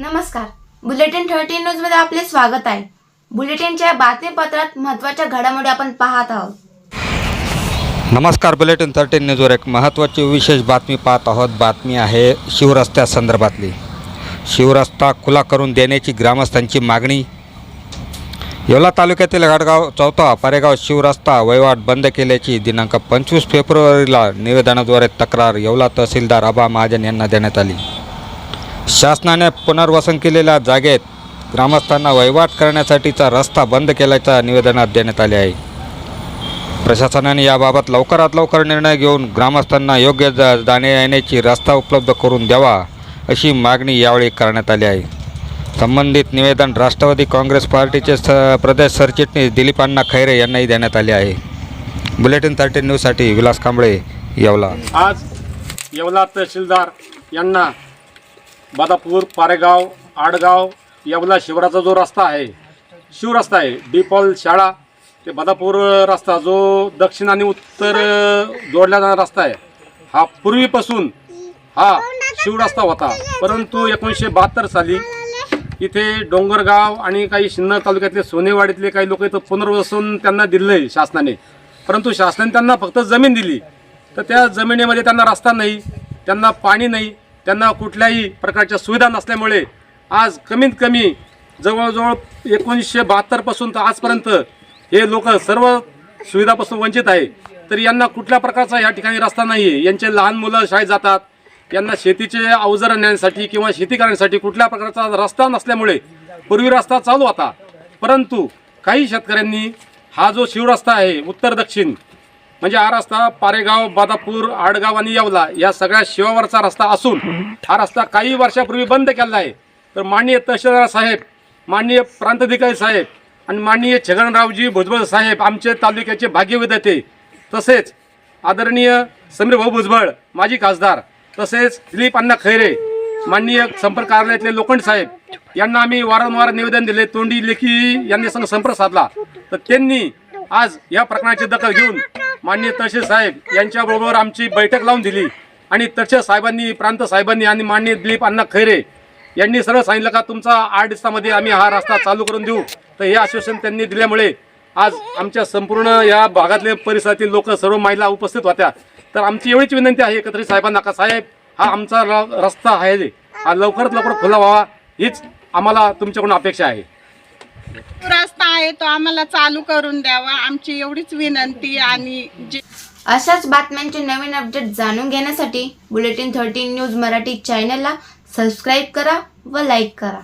नमस्कार. Bulletin thirty न्यूजमध्ये आपले स्वागत आहे. बुलेटिनच्या बातमीपत्रात महत्त्वाच्या घडामोडी आपण पाहत आहोत. नमस्कार बुलेटिन थर्टीन न्यूजवर एक महत्त्वाची विशेष बातमी पाहत आहोत. बातमी आहे शिवरस्त्यासंदर्भातली शिवरस्ता खुला करून देण्याची ग्रामस्थांची मागणी. येवला तालुक्यातील गाडगाव चौथा पारेगाव शिवरस्ता वहिवाट बंद केल्याची दिनांक पंचवीस फेब्रुवारीला निवेदनाद्वारे तक्रार येवला तहसीलदार आबा महाजन यांना देण्यात आली. शासनाने पुनर्वसन केलेल्या जागेत ग्रामस्थांना वहिवाट करण्यासाठीचा रस्ता बंद केल्याच्या निवेदनात देण्यात आले आहे. प्रशासनाने याबाबत लवकरात लवकर निर्णय घेऊन ग्रामस्थांना योग्य जा जाणे येण्याची रस्ता उपलब्ध करून द्यावा अशी मागणी यावेळी करण्यात आली आहे. संबंधित निवेदन राष्ट्रवादी काँग्रेस पार्टीचे स प्रदेश सरचिटणीस दिलीपांना खैरे यांनाही देण्यात आले आहे. बुलेटिन थर्टी न्यूजसाठी विलास कांबळे येवला. आज येवला तहसीलदार यांना बादापूर पारेगाव आडगाव येवला शिवराचा जो रस्ता आहे शिवरस्ता आहे डिपॉल शाळा ते बदापूर रस्ता जो दक्षिण आणि उत्तर जोडला जाणारा रस्ता आहे हा पूर्वीपासून हा शिवरस्ता होता. परंतु एकोणीसशे बहात्तर साली इथे डोंगरगाव आणि काही शिन्नर तालुक्यातले सोनेवाडीतले काही लोक इथं पुनर्वसन त्यांना दिलं आहे शासनाने. परंतु शासनाने त्यांना फक्त जमीन दिली. तर त्या जमिनीमध्ये त्यांना रस्ता नाही त्यांना पाणी नाही त्यांना कुठल्याही प्रकारच्या सुविधा नसल्यामुळे आज कमीत कमी जवळजवळ एकोणीसशे बहात्तरपासून तर आजपर्यंत हे लोक सर्व सुविधापासून वंचित आहे. तर यांना कुठल्या प्रकारचा या ठिकाणी रस्ता नाही आहे यांचे लहान मुलं शाळेत जातात. यांना शेतीचे अवजारं नेण्यासाठी किंवा शेती करण्यासाठी कुठल्या प्रकारचा रस्ता नसल्यामुळे पूर्वी रस्ता चालू होता. परंतु काही शेतकऱ्यांनी हा जो शिवरस्ता आहे उत्तर दक्षिण म्हणजे हा रस्ता पारेगाव बादापूर आडगाव आणि येवला या सगळ्या शिवावरचा रस्ता असून हा रस्ता काही वर्षापूर्वी बंद केला आहे. तर माननीय तहसीलदार साहेब माननीय प्रांताधिकारी साहेब आणि माननीय छगनरावजी भुजबळ साहेब आमचे तालुक्याचे भाग्यविधाते तसेच आदरणीय समीर भाऊ भुजबळ माजी खासदार तसेच दिलीप अण्णा खैरे माननीय संपर्क कार्यालयातले लोखंड साहेब यांना आम्ही वारंवार निवेदन दिले तोंडी लेखी यांनी संग संपर्क साधला. तर त्यांनी आज या प्रकरणाची दखल घेऊन माननीय तहसील साहेब यांच्याबरोबर आमची बैठक लावून दिली. आणि तहसील साहेबांनी प्रांत साहेबांनी आणि माननीय दिलीप अण्णा खैरे यांनी सरळ सांगितलं का तुमचा आठ दिवसामध्ये आम्ही हा रस्ता चालू करून देऊ. तर हे आश्वासन त्यांनी दिल्यामुळे आज आमच्या संपूर्ण या भागातले परिसरातील लोक सर्व महिला उपस्थित होत्या. तर आमची एवढीच विनंती आहे एकत्रित साहेबांना का साहेब हा आमचा र- रस्ता आहे हा लवकरात लवकर खुला व्हावा हीच आम्हाला तुमच्याकडून अपेक्षा आहे. रस्ता आहे तो आम्हाला चालू करून द्यावा. आमची एवढीच विनंती आणि जे अशाच बातम्यांचे नवीन अपडेट जाणून घेण्यासाठी बुलेटिन थर्टीन न्यूज मराठी चॅनलला सबस्क्राईब करा व लाईक करा.